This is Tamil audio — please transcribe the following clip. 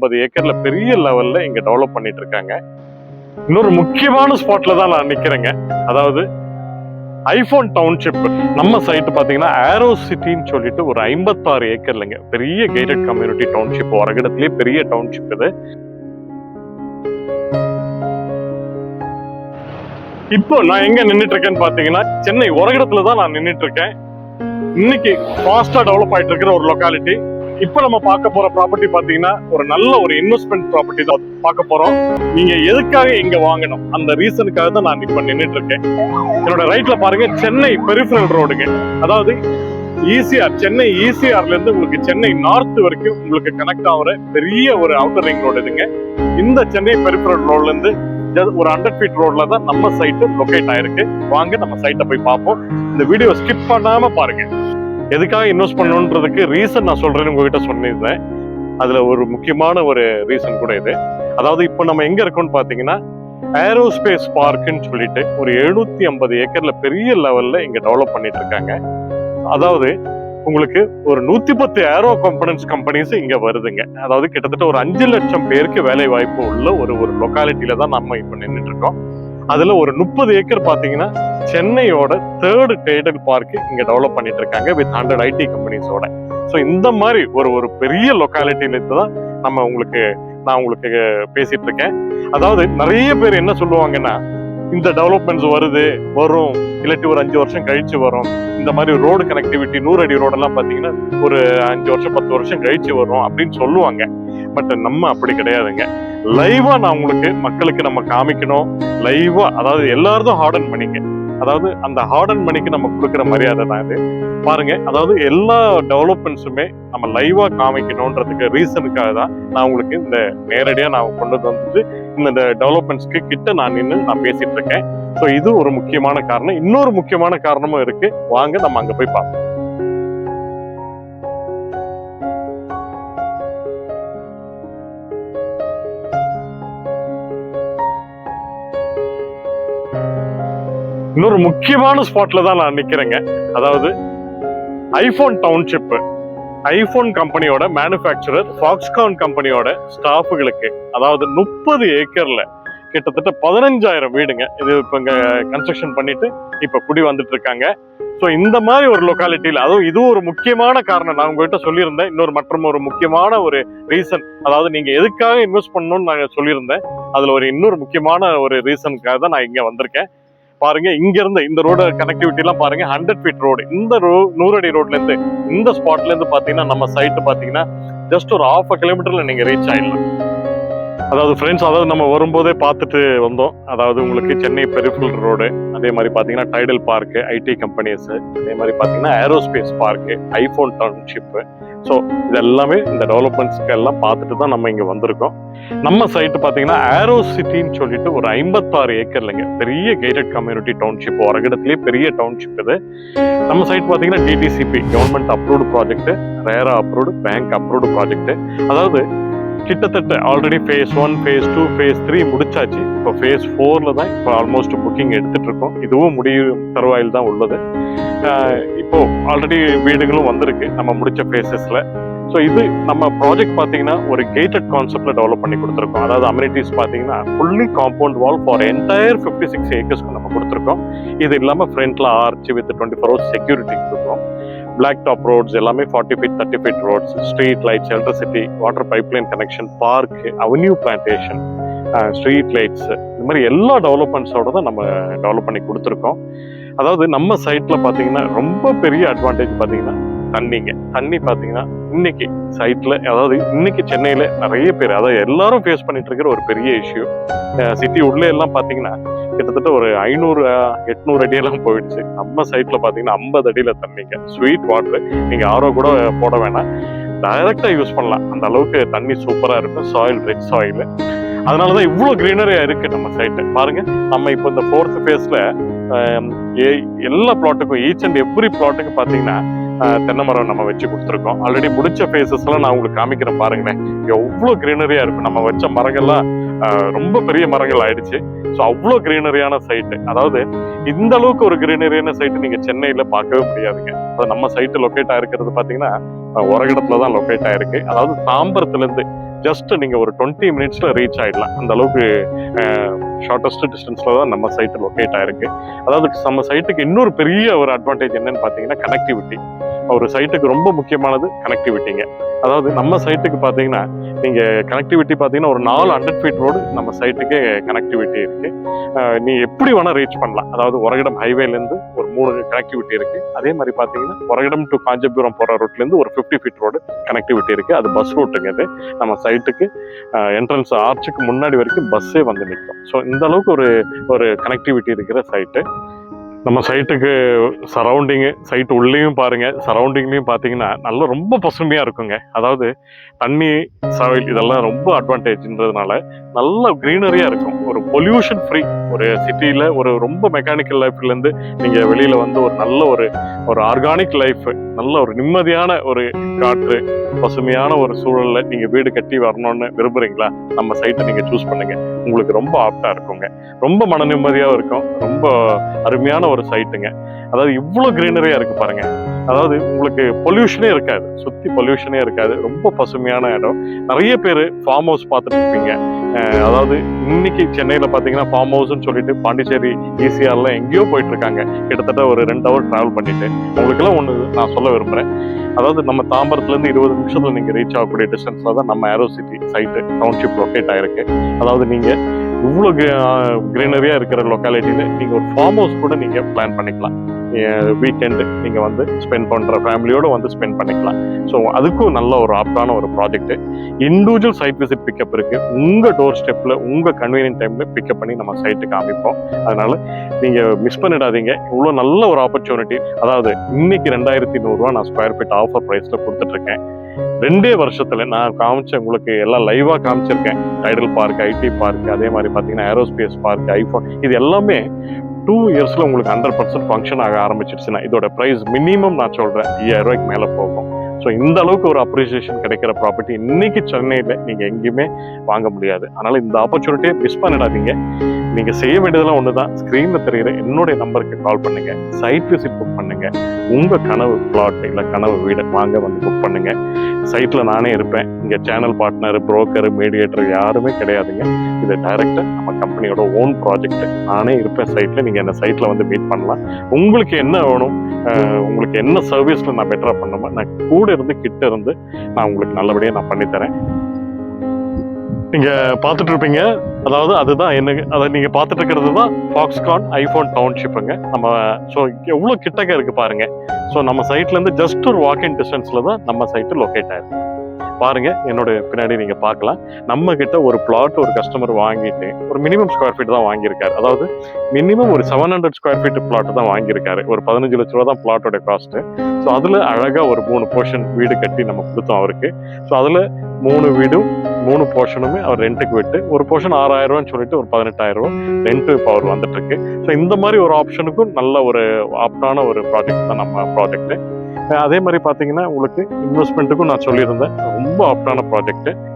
ஐம்பது ஏக்கர்ல பெரிய லெவல்ல இங்க டெவலப் பண்ணிட்டு இருக்காங்க இன்னொரு முக்கியமான ஸ்பாட்ல தான் நான் நிக்கிறேங்க. அதாவது ஐபோன் டவுன்ஷிப் நம்ம சைட் பாத்தீங்கன்னா ஆரோ சிட்டின்னு சொல்லிட்டு ஒரு ஐம்பத்தாறு ஏக்கர்லங்க. பெரிய கேட்டட் கம்யூனிட்டி டவுன்ஷிப் வரகிடத்துலேயே பெரிய டவுன்ஷிப் இது. இப்போ நான் எங்க நின்னுட்டு இருக்கேன்னு பாத்தீங்கன்னா சென்னை உரகிடத்துல தான் நான் நின்னுட்டு இருக்கேன் இன்னைக்கு ஃபாஸ்டா டெவலப் ஆயிட்டு இருக்கிற ஒரு லொக்காலிட்டி இப்போ நம்ம பார்க்க போற ப்ராப்பர்ட்டி பாத்தீங்கன்னா ஒரு நல்ல ஒரு இன்வெஸ்ட்மெண்ட் ப்ராப்பர்ட்டி தான் பார்க்க போறோம். நீங்க எதுக்காக இங்க வாங்கணும்? அந்த ரீசனுக்காக தான் நான் இப்ப நின்னுட்டு இருக்கேன். என்னோட ரைட்ல பாருங்க சென்னை பெரிஃபரல் ரோடுங்க அதாவது ஈசிஆர் சென்னை ஈசிஆர்ல இருந்து உங்களுக்கு சென்னை நார்த் வரைக்கும் உங்களுக்கு கனெக்ட் ஆகுற பெரிய ஒரு அவுட்டர் ரிங் ரோடு இதுங்க. இந்த சென்னை பெரிஃபரல் ரோட்ல இருந்து ஒரு ஹண்ட்ரட் ஃபீட் ரோட்ல தான் நம்ம சைட்டு லொகேட் ஆயிருக்கு. வாங்க நம்ம சைட்டை போய் பார்ப்போம். இந்த வீடியோ ஸ்கிப் பண்ணாம பாருங்க. எதுக்காக இன்வெஸ்ட் பண்ணணுன்றதுக்கு ரீசன் நான் சொல்றேன்னு உங்ககிட்ட சொல்லியிருந்தேன் அதுல ஒரு முக்கியமான ஒரு ரீசன் கூட இது. அதாவது இப்போ நம்ம எங்க இருக்கோம்னு பாத்தீங்கன்னா ஏரோஸ்பேஸ் பார்க்குன்னு சொல்லிட்டு ஒரு எழுநூத்தி ஐம்பது ஏக்கர்ல பெரிய லெவல்ல இங்க டெவலப் பண்ணிட்டு இருக்காங்க அதாவது உங்களுக்கு ஒரு நூத்தி பத்து ஏரோ காம்பனன்ஸ் கம்பெனிஸ் இங்க வருதுங்க. அதாவது கிட்டத்தட்ட ஒரு அஞ்சு லட்சம் பேருக்கு வேலை வாய்ப்பு உள்ள ஒரு ஒரு லொக்காலிட்டியில தான் நம்ம இப்ப நின்றுட்டு இருக்கோம். அதுல ஒரு முப்பது ஏக்கர் பாத்தீங்கன்னா சென்னையோட தேர்ட் டைடல் பார்க் இங்க டெவலப் பண்ணிட்டு இருக்காங்க வித் ஹண்ட்ரட் ஐடி கம்பெனிஸோட ஸோ இந்த மாதிரி ஒரு ஒரு பெரிய லொக்காலிட்டியில தான் நம்ம உங்களுக்கு நான் உங்களுக்கு பேசிட்டு இருக்கேன். அதாவது நிறைய பேர் என்ன சொல்லுவாங்கன்னா இந்த டெவலப்மெண்ட்ஸ் வருது வரும். இல்லாட்டி ஒரு அஞ்சு வருஷம் கழிச்சு வரும். இந்த மாதிரி ரோடு கனெக்டிவிட்டி நூறு அடி ரோடெல்லாம் பார்த்தீங்கன்னா ஒரு அஞ்சு வருஷம் பத்து வருஷம் கழிச்சு வரும் அப்படின்னு சொல்லுவாங்க. பட் நம்ம அப்படி கிடையாதுங்க. லைவா நான் உங்களுக்கு மக்களுக்கு நம்ம காமிக்கணும். லைவா அதாவது எல்லாரும் ஹார்டன் பண்ணிங்க அதாவது அந்த ஹார்டன் மணிக்கு நம்ம கொடுக்குற மரியாதை தான் இது. பாருங்க அதாவது எல்லா டெவலப்மெண்ட்ஸுமே நம்ம லைவா காமிக்கணுன்றதுக்கு ரீசனுக்காக தான் நான் உங்களுக்கு இந்த நேரடியா நான் கொண்டு வந்து இந்த டெவலப்மெண்ட்ஸ்க்கு கிட்ட நான் நின்று நான் பேசிட்டு இருக்கேன். ஸோ இது ஒரு முக்கியமான காரணம். இன்னொரு முக்கியமான காரணமும் இருக்கு. வாங்க நம்ம அங்க போய் பார்ப்போம். இன்னொரு முக்கியமான ஸ்பாட்ல தான் நான் நிக்கிறேங்க. அதாவது ஐபோன் டவுன்ஷிப் ஐபோன் கம்பெனியோட மேனுஃபேக்சரர் ஃபாக்ஸ்கான் கம்பெனியோட ஸ்டாஃபுகளுக்கு அதாவது முப்பது ஏக்கர்ல கிட்டத்தட்ட பதினஞ்சாயிரம் வீடுங்க. இது இப்போ இங்கே கன்ஸ்ட்ரக்ஷன் பண்ணிட்டு இப்போ குடி வந்துட்டு இருக்காங்க. ஸோ இந்த மாதிரி ஒரு லொக்காலிட்டியில் அதுவும் இதுவும் ஒரு முக்கியமான காரணம். நான் உங்ககிட்ட சொல்லியிருந்தேன். இன்னொரு மற்றும் ஒரு முக்கியமான ஒரு ரீசன் அதாவது நீங்கள் எதுக்காக இன்வெஸ்ட் பண்ணணும்னு நான் சொல்லியிருந்தேன். அதில் ஒரு இன்னொரு முக்கியமான ஒரு ரீசனுக்காக தான் நான் இங்கே வந்திருக்கேன். பாருங்க இங்க இருந்து இந்த ரோடு கனெக்டிவிட்டி எல்லாம் பாருங்க ஹண்ட்ரட் ஃபீட் ரோடு இந்த ரோ நூறடி ரோட்ல இருந்து இந்த ஸ்பாட்ல இருந்து பாத்தீங்கன்னா நம்ம சைட் பாத்தீங்கன்னா ஜஸ்ட் ஒரு ஹாஃப் கிலோமீட்டர்ல நீங்க ரீச் ஆயிடலாம். அதாவது ஃப்ரெண்ட்ஸ் அதாவது நம்ம வரும்போதே பார்த்துட்டு வந்தோம். அதாவது உங்களுக்கு சென்னை பெரிஃபரல் ரோடு அதே மாதிரி பார்த்தீங்கன்னா டைடல் பார்க்கு ஐடி கம்பெனிஸ் அதே மாதிரி பார்த்தீங்கன்னா aerospace park iPhone township so இது எல்லாமே இந்த டெவலப்மெண்ட்ஸ்க்கு எல்லாம் பார்த்துட்டு தான் நம்ம இங்கே வந்திருக்கோம். நம்ம சைட்டு பார்த்தீங்கன்னா ஏரோ சிட்டின்னு சொல்லிட்டு ஒரு ஐம்பத்தாறு ஏக்கர்லங்க பெரிய கேட்டட் கம்யூனிட்டி டவுன்ஷிப் வரகிடத்துலேயே பெரிய டவுன்ஷிப் இது. நம்ம சைட் பார்த்தீங்கன்னா DTCP government approved project RERA approved bank approved project அதாவது கிட்டத்தட்ட already phase one phase two phase three முடிச்சாச்சு. இப்போ ஃபேஸ் ஃபோரில் தான் இப்போ ஆல்மோஸ்ட் புக்கிங் எடுத்துகிட்டு இருக்கோம் இதுவும் முடியும் தருவாயில் தான் உள்ளது. இப்போது இப்போ ஆல்ரெடி வீடுகளும் வந்திருக்கு நம்ம முடிச்ச ஃபேஸஸில் ஸோ இது நம்ம ப்ராஜெக்ட் பார்த்தீங்கன்னா ஒரு கேட்டட் கான்செப்டில் டெவலப் பண்ணி கொடுத்துருக்கோம். அதாவது அம்யூனிட்டிஸ் பார்த்தீங்கன்னா fully compound wall for entire fifty six ஏக்கர்ஸ்க்கு நம்ம கொடுத்துருக்கோம். இது இல்லாமல் ஃப்ரண்ட்டில் arch with twenty four hours security கொடுக்குறோம். பிளாக் டாப் ரோட்ஸ் எல்லாமே forty feet thirty feet roads street lights electricity water pipeline connection park avenue plantation street lights இந்த மாதிரி எல்லா டெவலப்மெண்ட்ஸோட தான் நம்ம டெவலப் பண்ணி கொடுத்துருக்கோம். அதாவது நம்ம சைட்டில் பார்த்தீங்கன்னா ரொம்ப பெரிய அட்வான்டேஜ் பார்த்தீங்கன்னா தண்ணிங்க. தண்ணி பாத்தீங்கன்னா இன்னைக்கு சைட்ல அதாவது இன்னைக்கு சென்னையில நிறைய பேர் அதாவது எல்லாரும் ஃபேஸ் பண்ணிட்டு இருக்கிற ஒரு பெரிய இஷ்யூ சிட்டி உள்ளே எல்லாம் பாத்தீங்கன்னா கிட்டத்தட்ட ஒரு ஐநூறு எட்நூறு அடியெல்லாம் போயிடுச்சு. நம்ம சைட்ல பாத்தீங்கன்னா ஐம்பது அடியில தண்ணிங்க. ஸ்வீட் வாட்டர் நீங்க ஆரோ கூட போட வேணாம். டைரக்டா யூஸ் பண்ணலாம். அந்த அளவுக்கு தண்ணி சூப்பரா இருக்கும். சாயில் ரிச் சாயில் அதனாலதான் இவ்வளவு கிரீனரியா இருக்கு நம்ம சைட்டு பாருங்க நம்ம இப்போ இந்த ஃபோர்த் ஃபேஸ்ல எல்லா பிளாட்டுக்கும் ஈச் அண்ட் எவ்ரி பிளாட்டுக்கு பாத்தீங்கன்னா தென்னை மரம் நம்ம வச்சு கொடுத்துருக்கோம். ஆல்ரெடி முடிச்ச ஃபேஸஸ் எல்லாம் நான் உங்களுக்கு காமிக்கிறேன் பாருங்களேன். எவ்வளவு கிரீனரியா இருக்கும் நம்ம வச்ச மரங்கள்லாம் ரொம்ப பெரிய மரங்கள் ஆயிடுச்சு. ஸோ அவ்வளோ கிரீனரியான சைட்டு அதாவது இந்த அளவுக்கு ஒரு கிரீனரியான சைட்டு நீங்க சென்னையில பார்க்கவே முடியாதுங்க. அது நம்ம சைட்டு லொக்கேட் ஆயிருக்கிறது பாத்தீங்கன்னா உரகிடத்துல தான் லொக்கேட் ஆயிருக்கு. அதாவது தாம்பரத்துல இருந்து ஜஸ்ட் நீங்க ஒரு டுவெண்ட்டி மினிட்ஸ்ல ரீச் ஆயிடலாம். அந்த அளவுக்கு ஷார்ட்டஸ்ட் டிஸ்டன்ஸ்ல தான் நம்ம சைட்டு லொக்கேட் ஆயிருக்கு. அதாவது நம்ம சைட்டுக்கு இன்னொரு பெரிய ஒரு அட்வான்டேஜ் என்னன்னு பார்த்தீங்கன்னா கனெக்டிவிட்டி ஒரு சைட்டுக்கு ரொம்ப முக்கியமானது கனெக்டிவிட்டிங்க அதாவது நம்ம சைட்டுக்கு பார்த்தீங்கன்னா நீங்கள் கனெக்டிவிட்டி பார்த்தீங்கன்னா ஒரு நாலு ஹண்ட்ரட் ஃபீட் ரோடு நம்ம சைட்டுக்கே கனெக்டிவிட்டி இருக்கு. நீ எப்படி வேணால் ரீச் பண்ணலாம். அதாவது உரகிடம் ஹைவேலேருந்து ஒரு மூணு கனெக்டிவிட்டி இருக்கு. அதே மாதிரி பார்த்தீங்கன்னா உரகிடம் டு காஞ்சிபுரம் போகிற ரூட்லேருந்து ஒரு ஃபிஃப்டி ஃபீட் ரோடு கனெக்டிவிட்டி இருக்கு. அது பஸ் ரூட்டுங்க இது. நம்ம சைட்டுக்கு என்ட்ரன்ஸ் ஆர்ச்சுக்கு முன்னாடி வரைக்கும் பஸ்ஸே வந்து நிற்கும் ஸோ இந்த அளவுக்கு ஒரு ஒரு கனெக்டிவிட்டி இருக்கிற சைட்டு நம்ம சைட்டுக்கு சரௌண்டிங்கு சைட்டு உள்ளேயும் பாருங்க. சரௌண்டிங்லையும் பார்த்தீங்கன்னா நல்லா ரொம்ப பசுமையாக இருக்குங்க. அதாவது தண்ணி சாயில் இதெல்லாம் ரொம்ப அட்வான்டேஜ்ன்றதுனால நல்ல க்ரீனரியாக இருக்கும். ஒரு பொல்யூஷன் ஃப்ரீ ஒரு சிட்டியில் ஒரு ரொம்ப மெக்கானிக்கல் லைஃப்லேருந்து நீங்கள் வெளியில் வந்து ஒரு நல்ல ஒரு ஒரு ஆர்கானிக் லைஃப் நல்ல ஒரு நிம்மதியான ஒரு காற்று பசுமையான ஒரு சூழல்ல நீங்கள் வீடு கட்டி வரணும்னு விரும்புறீங்களா? நம்ம சைட்டை நீங்கள் சூஸ் பண்ணுங்க. உங்களுக்கு ரொம்ப ஆப்டா இருக்குங்க. ரொம்ப மன நிம்மதியாக இருக்கும். ரொம்ப அருமையான ஒரு சைட்டுங்க அதாவது இவ்வளோ கிரீனரியா இருக்கு பாருங்க. அதாவது உங்களுக்கு பொல்யூஷனே இருக்காது. சுத்தி பொல்யூஷனே இருக்காது. ரொம்ப பசுமையான இடம். நிறைய பேர் ஃபார்ம் ஹவுஸ் பார்த்துட்டு இருப்பீங்க அதாவது இன்னைக்கு சென்னையில பாத்தீங்கன்னா ஃபார்ம் ஹவுஸ்னு சொல்லிட்டு பாண்டிச்சேரி ஈசிஆர்லாம் எங்கேயோ போயிட்டு இருக்காங்க கிட்டத்தட்ட ஒரு ரெண்டு ஹவர் டிராவல் பண்ணிட்டு. உங்களுக்கெல்லாம் ஒன்று நான் சொல்ல விரும்புகிறேன் அதாவது நம்ம தாம்பரத்துல இருந்து இருபது நிமிஷத்துல நீங்க ரீச் ஆகக்கூடிய டிஸ்டன்ஸ்ல தான் நம்ம aero city site township locate ஆயிருக்கு. அதாவது நீங்க இவ்வளோ கிரீனரியா இருக்கிற லொக்காலிட்டியில நீங்க ஒரு ஃபார்ம் ஹவுஸ் கூட நீங்க பிளான் பண்ணிக்கலாம். வீக்கெண்டு நீங்கள் வந்து ஸ்பெண்ட் பண்ணுற ஃபேமிலியோடு வந்து ஸ்பெண்ட் பண்ணிக்கலாம். ஸோ அதுக்கும் நல்ல ஒரு ஆப்டான ஒரு project individual site visit pickup இருக்குது உங்கள் டோர் ஸ்டெப்பில் உங்கள் கன்வீனியன்ட் டைமில் பிக்கப் பண்ணி நம்ம சைட்டுக்கு காமிப்போம். அதனால் நீங்கள் மிஸ் பண்ணிடாதீங்க. இவ்வளோ நல்ல ஒரு ஆப்பர்ச்சுனிட்டி அதாவது இன்னைக்கு ரெண்டாயிரத்தி நூறுரூவா நான் ஸ்கொயர் ஃபீட் ஆஃபர் ப்ரைஸில் கொடுத்துட்ருக்கேன். ரெண்டே வருஷத்துல நான் காமிச்ச உங்களுக்கு எல்லாம் லைவா காமிச்சிருக்கேன். டைடல் பார்க் ஐடி பார்க் அதே மாதிரி பாத்தீங்கன்னா ஏரோஸ்பேஸ் பார்க் ஐஃபோன் இது எல்லாமே டூ இயர்ஸ்ல உங்களுக்கு ஹண்ட்ரட் பர்சன்ட் ஃபங்க்ஷன் ஆக ஆரம்பிச்சிருச்சுன்னா இதோட ப்ரைஸ் மினிமம் நான் சொல்றேன் ஐயாயிரம் ரூபாய்க்கு போகும். ஸோ இந்த அளவுக்கு ஒரு அப்ரிசியேஷன் கிடைக்கிற ப்ராப்பர்ட்டி இன்னைக்கு சென்னையில் நீங்க எங்கேயுமே வாங்க முடியாது. அதனால இந்த ஆப்பர்ச்சுனிட்டியை மிஸ் பண்ணிடாதீங்க. நீங்க செய்ய வேண்டியதெல்லாம் ஒண்ணுதான். ஸ்க்ரீனில் தெரிகிற என்னுடைய நம்பருக்கு கால் பண்ணுங்க. சைட் விசிட் புக் பண்ணுங்க. உங்க கனவு பிளாட் இல்லை கனவு வீடு வாங்க வந்து புக் பண்ணுங்க. சைட்டில் நானே இருப்பேன். இங்கே சேனல் பார்ட்னர் புரோக்கர் மீடியேட்டர் யாருமே கிடையாதுங்க. இது டைரக்டாக நம்ம கம்பெனியோட ஓன் ப்ராஜெக்ட் நானே இருப்பேன் சைட்டில் நீங்க என்ன சைட்டில் வந்து மீட் பண்ணலாம். உங்களுக்கு என்ன வேணும் உங்களுக்கு என்ன சர்வீஸில் நான் பெட்டராக பண்ணுமோ நான் கூட இருந்து கிட்ட இருந்து நான் உங்களுக்கு நல்லபடியாக நான் பண்ணித்தரேன். நீங்கள் பார்த்துட்டு இருப்பீங்க அதாவது அதுதான் என்ன அதை நீங்கள் பார்த்துட்டு இருக்கிறது தான் ஃபாக்ஸ்கான் ஐஃபோன் டவுன்ஷிப்புங்க நம்ம ஸோ எவ்வளோ கிட்டக்க இருக்குது பாருங்க. ஸோ நம்ம சைட்ல இருந்து ஜஸ்ட் ஒரு வாக்கிங் டிஸ்டன்ஸ்ல தான் நம்ம சைட்டு லொக்கேட் ஆயிருக்கு. பாருங்க என்னோட பின்னாடி நீங்க பார்க்கலாம். நம்ம கிட்ட ஒரு பிளாட் ஒரு கஸ்டமர் வாங்கிட்டு ஒரு மினிமம் ஸ்கொயர் ஃபீட் தான் வாங்கியிருக்காரு. அதாவது மினிமம் ஒரு seven hundred square feet flat தான் வாங்கியிருக்காரு. ஒரு பதினஞ்சு லட்ச ரூபா தான் பிளாட்டோட காஸ்ட் ஸோ அதுல அழகா ஒரு மூணு போர்ஷன் வீடு கட்டி நம்ம கொடுத்தோம் அவருக்கு. ஸோ அதுல மூணு வீடும் மூணு போர்ஷனுமே அவர் ரெண்ட்டுக்கு விட்டு ஒரு போர்ஷன் ஆறாயிரம் ரூபான்னு சொல்லிட்டு ஒரு பதினெட்டாயிரம் ரூபாய் ரெண்ட் இப்போ அவர் வந்துட்டு இருக்கு ஸோ இந்த மாதிரி ஒரு ஆப்ஷனுக்கும் நல்ல ஒரு ஆப்டான ஒரு ப்ராஜெக்ட் தான் நம்ம ப்ராஜெக்ட் அதே மாதிரி பார்த்தீங்கன்னா உங்களுக்கு இன்வெஸ்ட்மெண்ட்டுக்கும் நான் சொல்லியிருந்தேன். ரொம்ப ஆப்டான ப்ராஜெக்ட்டு